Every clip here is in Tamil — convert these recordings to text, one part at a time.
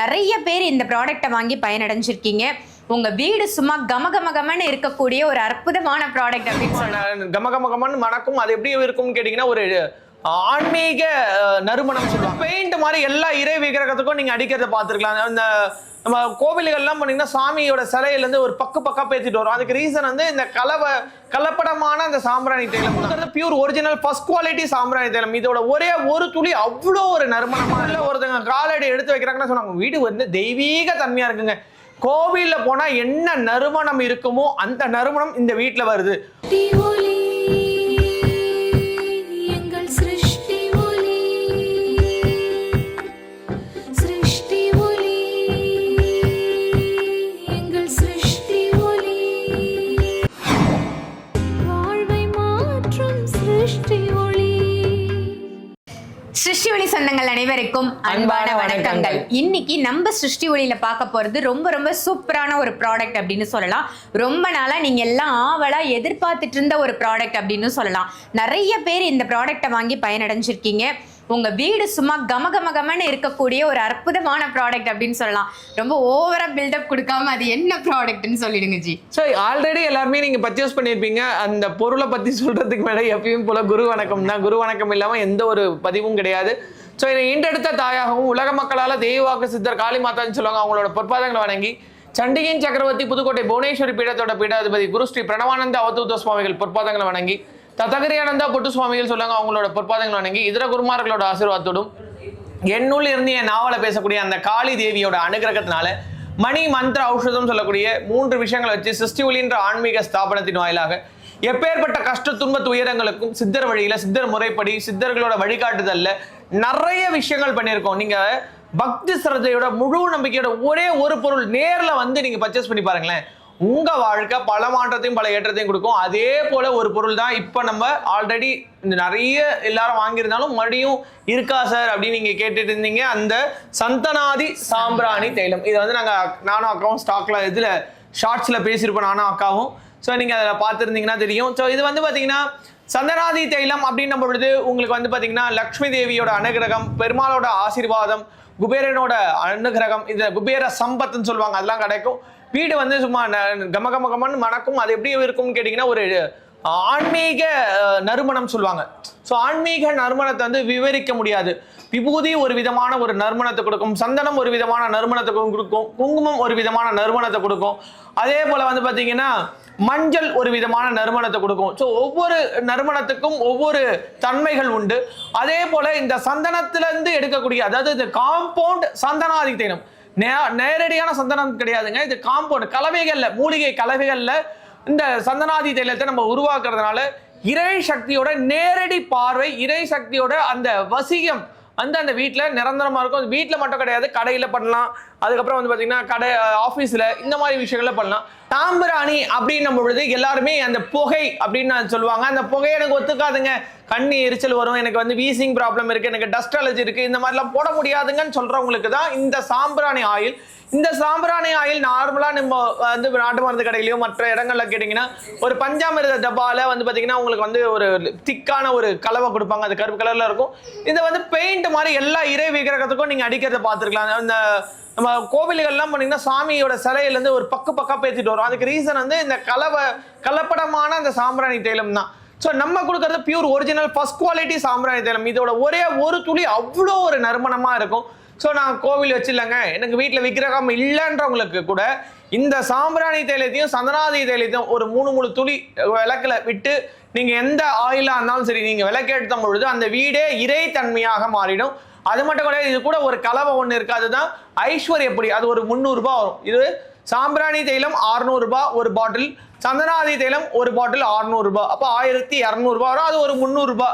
நிறைய பேர் இந்த ப்ராடக்ட்டை வாங்கி பயனடைஞ்சிருக்கீங்க. உங்க வீடு சும்மா கம கம கமன்னு இருக்கக்கூடிய ஒரு அற்புதமான ப்ராடக்ட் அப்படின்னு சொல்லலாம். கம கம கமன்னு மணக்கும் அது எப்படி இருக்கும்னு கேட்டிங்கன்னா ஒரு ஆன்மீக நறுமணம் சொல்லுவாங்க. பெயிண்ட் மாதிரி எல்லா இறை விக்கிரகத்துக்கும் நீங்க அடிக்கிறத பார்த்துருக்கலாம். இந்த நம்ம கோவில்கள்லாம் பண்ணீங்கன்னா சாமியோட சிலையிலேருந்து ஒரு பக்கு பக்கா பேத்திட்டு வரும். அதுக்கு ரீசன் வந்து இந்த கலவ கலப்படமான அந்த சாம்பிராணி தைலம் கொடுக்குறது பியூர் ஒரிஜினல் ஃபர்ஸ்ட் குவாலிட்டி சாம்பிராணி தைலம் இதோட ஒரே ஒரு துளி அவ்வளோ ஒரு நறுமணமாக இல்லை. ஒருத்தங்க காலடி எடுத்து வைக்கிறாங்கன்னு சொன்னாங்க வீடு வந்து தெய்வீக தன்மையாக இருக்குங்க. கோவிலில் போனால் என்ன நறுமணம் இருக்குமோ அந்த நறுமணம் இந்த வீட்டில் வருது. சொந்தங்கள் அனைவருக்கும் அன்பான வணக்கங்கள். இன்னைக்கு நம்ம சிருஷ்டி ஒளியில பார்க்க போறது ரொம்ப ரொம்ப சூப்பரான ஒரு ப்ராடக்ட் அப்படின்னு சொல்லலாம். ரொம்ப நாளா நீங்க எல்லாம் ஆவலா எதிர்பார்த்துட்டு இருந்த ஒரு ப்ராடக்ட் அப்படின்னு சொல்லலாம். நிறைய பேர் இந்த ப்ராடக்ட்டை வாங்கி பயனடைஞ்சிருக்கீங்க. உங்க வீடு சும்மா கம கம கமன்னு இருக்கக்கூடிய ஒரு அற்புதமான ப்ராடக்ட் அப்படின்னு சொல்லலாம். ரொம்ப ஓவரா பில்டப் கொடுக்காம அது என்ன ப்ராடக்ட்னு சொல்லிடுங்க ஜி. ஸோ ஆல்ரெடி எல்லாருமே நீங்க பர்ச்சேஸ் பண்ணியிருப்பீங்க. அந்த பொருளை பத்தி சொல்றதுக்கு மேலே எப்பயும் போல குரு வணக்கம் தான் குரு வணக்கம் இல்லாம எந்த ஒரு பதிவும் கிடையாது. ஸோ இதை ஈண்டெடுத்த தாயாகவும் உலக மக்களால் தெய்வாக்கு சித்தர் காளி மாதான்னு சொல்லுவாங்க அவங்களோட பொற்பாதங்களை வணங்கி சண்டிகின் சக்கரவர்த்தி புதுக்கோட்டை புவனேஸ்வரி பீடத்தோட பீடாதிபதி குரு ஸ்ரீ பிரணவானந்த அவதூத சுவாமிகள் பொற்பாதங்களை வணங்கி தத்தகிரியானந்தா பொட்டு சுவாமிகள் சொல்லுவாங்க அவங்களோட பொற்பாதங்களை வணங்கி இதர குருமார்களோட ஆசீர்வாதத்தோடும் என்னுள் இருந்து என் நாவலை பேசக்கூடிய அந்த காளி தேவியோட அனுகிரகத்தினால மணி மந்திர ஔஷதம் சொல்லக்கூடிய மூன்று விஷயங்களை வச்சு சிருஷ்டி ஒளின்ற ஆன்மீக ஸ்தாபனத்தின் வாயிலாக எப்பேற்பட்ட கஷ்ட துன்ப துயரங்களுக்கும் சித்தர் வழியில சித்தர் முறைப்படி சித்தர்களோட வழிகாட்டுதல்ல நிறைய விஷயங்கள் பண்ணியிருக்கோம். நீங்க பக்தி சிரத்தையோட முழு நம்பிக்கையோட ஒரே ஒரு பொருள் நேர்ல வந்து நீங்க பர்ச்சேஸ் பண்ணி பாருங்களேன். உங்க வாழ்க்கை பல மாற்றத்தையும் பல ஏற்றத்தையும் கொடுக்கும். அதே போல ஒரு பொருள் தான் இப்போ நம்ம ஆல்ரெடி இந்த நிறைய எல்லாரும் வாங்கியிருந்தாலும் மறுபடியும் இருக்கா சார் அப்படின்னு நீங்க கேட்டுட்டு இருந்தீங்க. அந்த சந்தனாதி சாம்பிராணி தைலம். இதை வந்து நாங்க நானும் அக்காவும் ஸ்டாக்ல இதுல ஷார்ட்ஸ்ல பேசியிருப்போம். நானும் அக்காவும். ஸோ நீங்கள் அதில் பார்த்துருந்தீங்கன்னா தெரியும். ஸோ இது வந்து பார்த்தீங்கன்னா சந்தனாதி தைலம் அப்படின்னும் பொழுது உங்களுக்கு வந்து பார்த்தீங்கன்னா லக்ஷ்மி தேவியோட அனுகிரகம் பெருமாளோட ஆசீர்வாதம் குபேரனோட அனுகிரகம் இந்த குபேர சம்பத்துன்னு சொல்லுவாங்க அதெல்லாம் கிடைக்கும். வீடு வந்து சும்மா ந- கம கம கமன்னு மணக்கும் அது எப்படி இருக்கும்னு கேட்டிங்கன்னா ஒரு ஆன்மீக நறுமணம் சொல்லுவாங்க. ஸோ ஆன்மீக நறுமணத்தை வந்து விவரிக்க முடியாது. விபூதி ஒரு விதமான ஒரு நறுமணத்தை கொடுக்கும். சந்தனம் ஒரு விதமான நறுமணத்தை கொடுக்கும். குங்குமம் ஒரு விதமான நறுமணத்தை கொடுக்கும். அதே போல் வந்து பார்த்தீங்கன்னா மஞ்சள் ஒரு விதமான நறுமணத்தை கொடுக்கும். ஸோ ஒவ்வொரு நறுமணத்துக்கும் ஒவ்வொரு தன்மைகள் உண்டு. அதே போல் இந்த சந்தனத்திலேருந்து எடுக்கக்கூடிய அதாவது இந்த காம்பவுண்ட் சந்தனாதி நே- நேரடியான சந்தனம் கிடையாதுங்க. இது காம்பவுண்ட் கலவைகளில் மூலிகை கலவைகளில் இந்த சந்தனாதி தைலத்தை நம்ம உருவாக்குறதுனால இறை சக்தியோட நேரடி பார்வை இறை சக்தியோட அந்த வசியம் வந்து அந்த வீட்டில் நிரந்தரமாக இருக்கும். வீட்டில் மட்டும் கிடையாது கடையில் பண்ணலாம். அதுக்கப்புறம் வந்து பார்த்தீங்கன்னா கடை ஆஃபீஸில் இந்த மாதிரி விஷயங்கள்ல பண்ணலாம். தாம்பராணி அப்படின்னும் பொழுது எல்லாருமே அந்த புகை அப்படின்னு சொல்லுவாங்க. அந்த புகை எனக்கு ஒத்துக்காதுங்க. கண்ணு எரிச்சல் வரும். எனக்கு வந்து வீசிங் ப்ராப்ளம் இருக்கு. எனக்கு டஸ்ட் அலர்ஜி இருக்கு. இந்த மாதிரிலாம் போட முடியாதுங்கன்னு சொல்றவங்களுக்கு தான் இந்த சாம்பிராணி ஆயில். இந்த சாம்பிராணி ஆயில் நார்மலா நம்ம வந்து நாட்டு மருந்து கடையிலயோ மற்ற இடங்கள்ல கேட்டீங்கன்னா ஒரு பஞ்சாமிரத டப்பால வந்து பாத்தீங்கன்னா உங்களுக்கு வந்து ஒரு திக்கான ஒரு கலவை கொடுப்பாங்க. அது கருப்பு கலர்ல இருக்கும். இதை வந்து பெயிண்ட் மாதிரி எல்லா இறை விக்கிரகத்துக்கும் நீங்க அடிக்கிறத பார்த்துருக்கலாம். அந்த நம்ம கோவில்கள்லாம் பண்ணிங்கன்னா சாமியோட சிலையிலேருந்து ஒரு பக்கு பக்கம் பேத்திட்டு வரும். அதுக்கு ரீசன் வந்து இந்த கலவை கலப்படமான அந்த சாம்பிராணி தைலம் தான். ஸோ நம்ம கொடுக்கறது பியூர் ஒரிஜினல் ஃபர்ஸ்ட் குவாலிட்டி சாம்பிராணி தைலம். இதோட ஒரே ஒரு துளி அவ்வளோ ஒரு நறுமணமாக இருக்கும். ஸோ நான் கோவில் வச்சிடலங்க. எனக்கு வீட்டில் விக்கிரகம் இல்லைன்றவங்களுக்கு கூட இந்த சாம்பிராணி தைலத்தையும் சந்தனாதி தைலத்தையும் ஒரு மூணு மூணு துளி விளக்கில் விட்டு நீங்கள் எந்த ஆயிலாக இருந்தாலும் சரி நீங்கள் விளக்கெடுத்தும் பொழுது அந்த வீடே இறை தன்மையாக மாறிடும். அது மட்டும் கிடையாது இது கூட ஒரு கலவை ஒன்று இருக்கு. அதுதான் ஐஸ்வர்யப்படி அது ஒரு முந்நூறுபா வரும். இது சாம்பிராணி தைலம் 600 ரூபாய் ஒரு பாட்டில். சந்தனாதி தைலம் ஒரு பாட்டில் 600 ரூபாய். அப்போ ஆயிரத்தி இரநூறுபா வரும். அது ஒரு முந்நூறுபா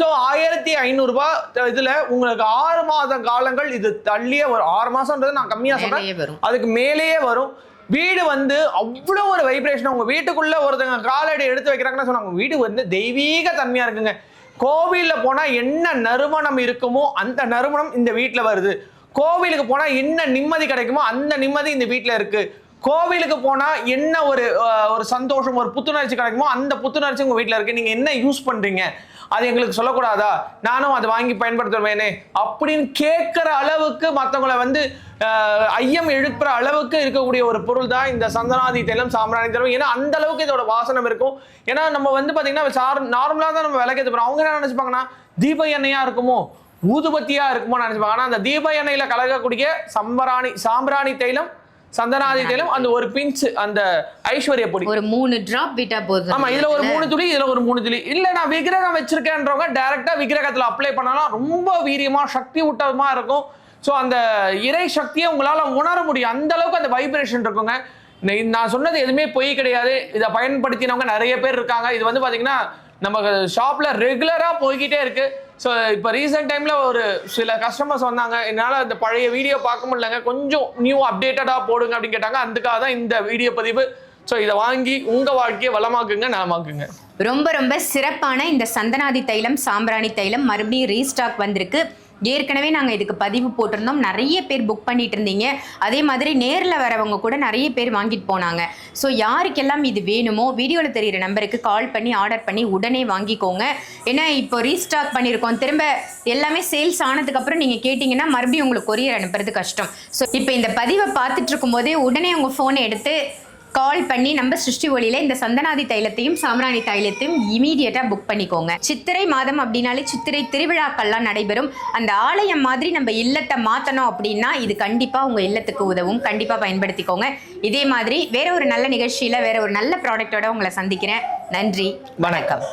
ஸோ ஆயிரத்தி ஐநூறுரூபா இதில் உங்களுக்கு ஆறு மாத காலங்கள் இது தள்ளியே வரும். ஆறு மாதம்ன்றது நான் கம்மியாக சொல்கிறேன். அதுக்கு மேலேயே வரும். வீடு வந்து அவ்வளோ ஒரு வைப்ரேஷன் உங்க வீட்டுக்குள்ள ஒருத்தங்க காலடி எடுத்து வைக்கிறாங்கன்னு சொன்னாங்க வீடு வந்து தெய்வீக தன்மையா இருக்குங்க. கோவிலில் போனால் என்ன நறுமணம் இருக்குமோ அந்த நறுமணம் இந்த வீட்டில் வருது. கோவிலுக்கு போனால் என்ன நிம்மதி கிடைக்குமோ அந்த நிம்மதி இந்த வீட்டில் இருக்குது கோவிலுக்கு போனால் என்ன ஒரு ஒரு சந்தோஷம் ஒரு புத்துணர்ச்சி கிடைக்குமோ அந்த புத்துணர்ச்சி உங்கள் வீட்டில் இருக்குது நீங்கள் என்ன யூஸ் பண்ணுறீங்க அது எங்களுக்கு சொல்லக்கூடாதா? நானும் அதை வாங்கி பயன்படுத்துவேனே. அப்படின்னு கேட்குற அளவுக்கு மற்றவங்களை வந்து ஐயம் எழுப்புற அளவுக்கு இருக்கக்கூடிய ஒரு பொருள் தான் இந்த சந்தனாதி தைலம் சாம்பிராணி தைலம். ஏன்னா அந்த அளவுக்கு இதோட வாசனம் இருக்கும். ஏன்னா நம்ம வந்து பார்த்தீங்கன்னா சார் நார்மலாக தான் நம்ம விளக்கேற்ற போகிறோம் அவங்க என்ன நினைச்சுப்பாங்கன்னா தீப எண்ணெயாக இருக்குமோ? ஊதுபத்தியாக இருக்குமோ நினச்சிப்பாங்க. ஆனால் அந்த தீப எண்ணெயில் கலக்கக்கூடிய சம்பராணி சாம்பிராணி தைலம் சந்தனாதி தைலம் அந்த ஒரு பிஞ்ச் அந்த ஐஸ்வர்ய பொடி. ஒரு மூணு டிராப் விட்டா போதும். ஆமா இதுல ஒரு மூணு துளி இதுல ஒரு மூணு துளி. இல்ல நான் விக்கிரகம் வச்சிருக்கேன்றவங்க டைரக்டா விக்கிரகத்துல அப்ளை பண்ணலாம். ரொம்ப வீரியமா சக்தி ஊட்டமா இருக்கும். ஸோ அந்த இறை சக்தியை உங்களால உணர முடியும். அந்த அளவுக்கு அந்த வைப்ரேஷன் இருக்குங்க. நான் சொன்னது எதுவுமே பொய் கிடையாது. இதை பயன்படுத்தினவங்க நிறைய பேர் இருக்காங்க. இது வந்து பாத்தீங்கன்னா நம்ம ஷாப்ல ரெகுலரா போய்கிட்டே இருக்கு. ஸோ இப்போ ரீசெண்ட் டைமில் ஒரு சில கஸ்டமர்ஸ் வந்தாங்க. என்னால் அந்த பழைய வீடியோ பார்க்க முடியலங்க. கொஞ்சம் நியூ அப்டேட்டடாக போடுங்க அப்படின்னு கேட்டாங்க. அதுக்காக தான் இந்த வீடியோ பதிவு. ஸோ இதை வாங்கி உங்கள் வாழ்க்கையை வளமாக்குங்க நலமாக்குங்க. ரொம்ப ரொம்ப சிறப்பான இந்த சந்தனாதி தைலம் சாம்பிராணி தைலம் மறுபடியும் ரீஸ்டாக் வந்திருக்கு. ஏற்கனவே நாங்கள் இதுக்கு பதிவு போட்டிருந்தோம். நிறைய பேர் புக் பண்ணிட்டு இருந்தீங்க. அதே மாதிரி நேரில் வரவங்க கூட நிறைய பேர் வாங்கிட்டு போனாங்க. ஸோ யாருக்கெல்லாம் இது வேணுமோ வீடியோவில் தெரியிற நம்பருக்கு கால் பண்ணி ஆர்டர் பண்ணி உடனே வாங்கிக்கோங்க. ஏன்னா இப்போ ரீஸ்டாக் பண்ணியிருக்கோம் திரும்ப எல்லாமே சேல்ஸ் ஆனதுக்கப்புறம் நீங்கள் கேட்டிங்கன்னா மறுபடியும் உங்களுக்கு கொரியர் அனுப்புறது கஷ்டம். ஸோ இப்போ இந்த பதிவை பார்த்துட்டு இருக்கும்போதே உடனே உங்கள் ஃபோனை எடுத்து கால் பண்ணி நம்ம சிருஷ்டி ஒளியில இந்த சந்தனாதி தைலத்தையும் சாம்ராணி தைலத்தையும் இமீடியட்டா புக் பண்ணிக்கோங்க. சித்திரை மாதம் அப்படின்னாலே சித்திரை திருவிழாக்கள்லாம் நடைபெறும். அந்த ஆலயம் மாதிரி நம்ம இல்லத்தை மாத்தணும் அப்படின்னா இது கண்டிப்பா உங்க இல்லத்துக்கு உதவும். கண்டிப்பா பயன்படுத்திக்கோங்க. இதே மாதிரி வேற ஒரு நல்ல நிகழ்ச்சியில வேற ஒரு நல்ல ப்ராடக்டோட உங்களை சந்திக்கிறேன். நன்றி. வணக்கம்.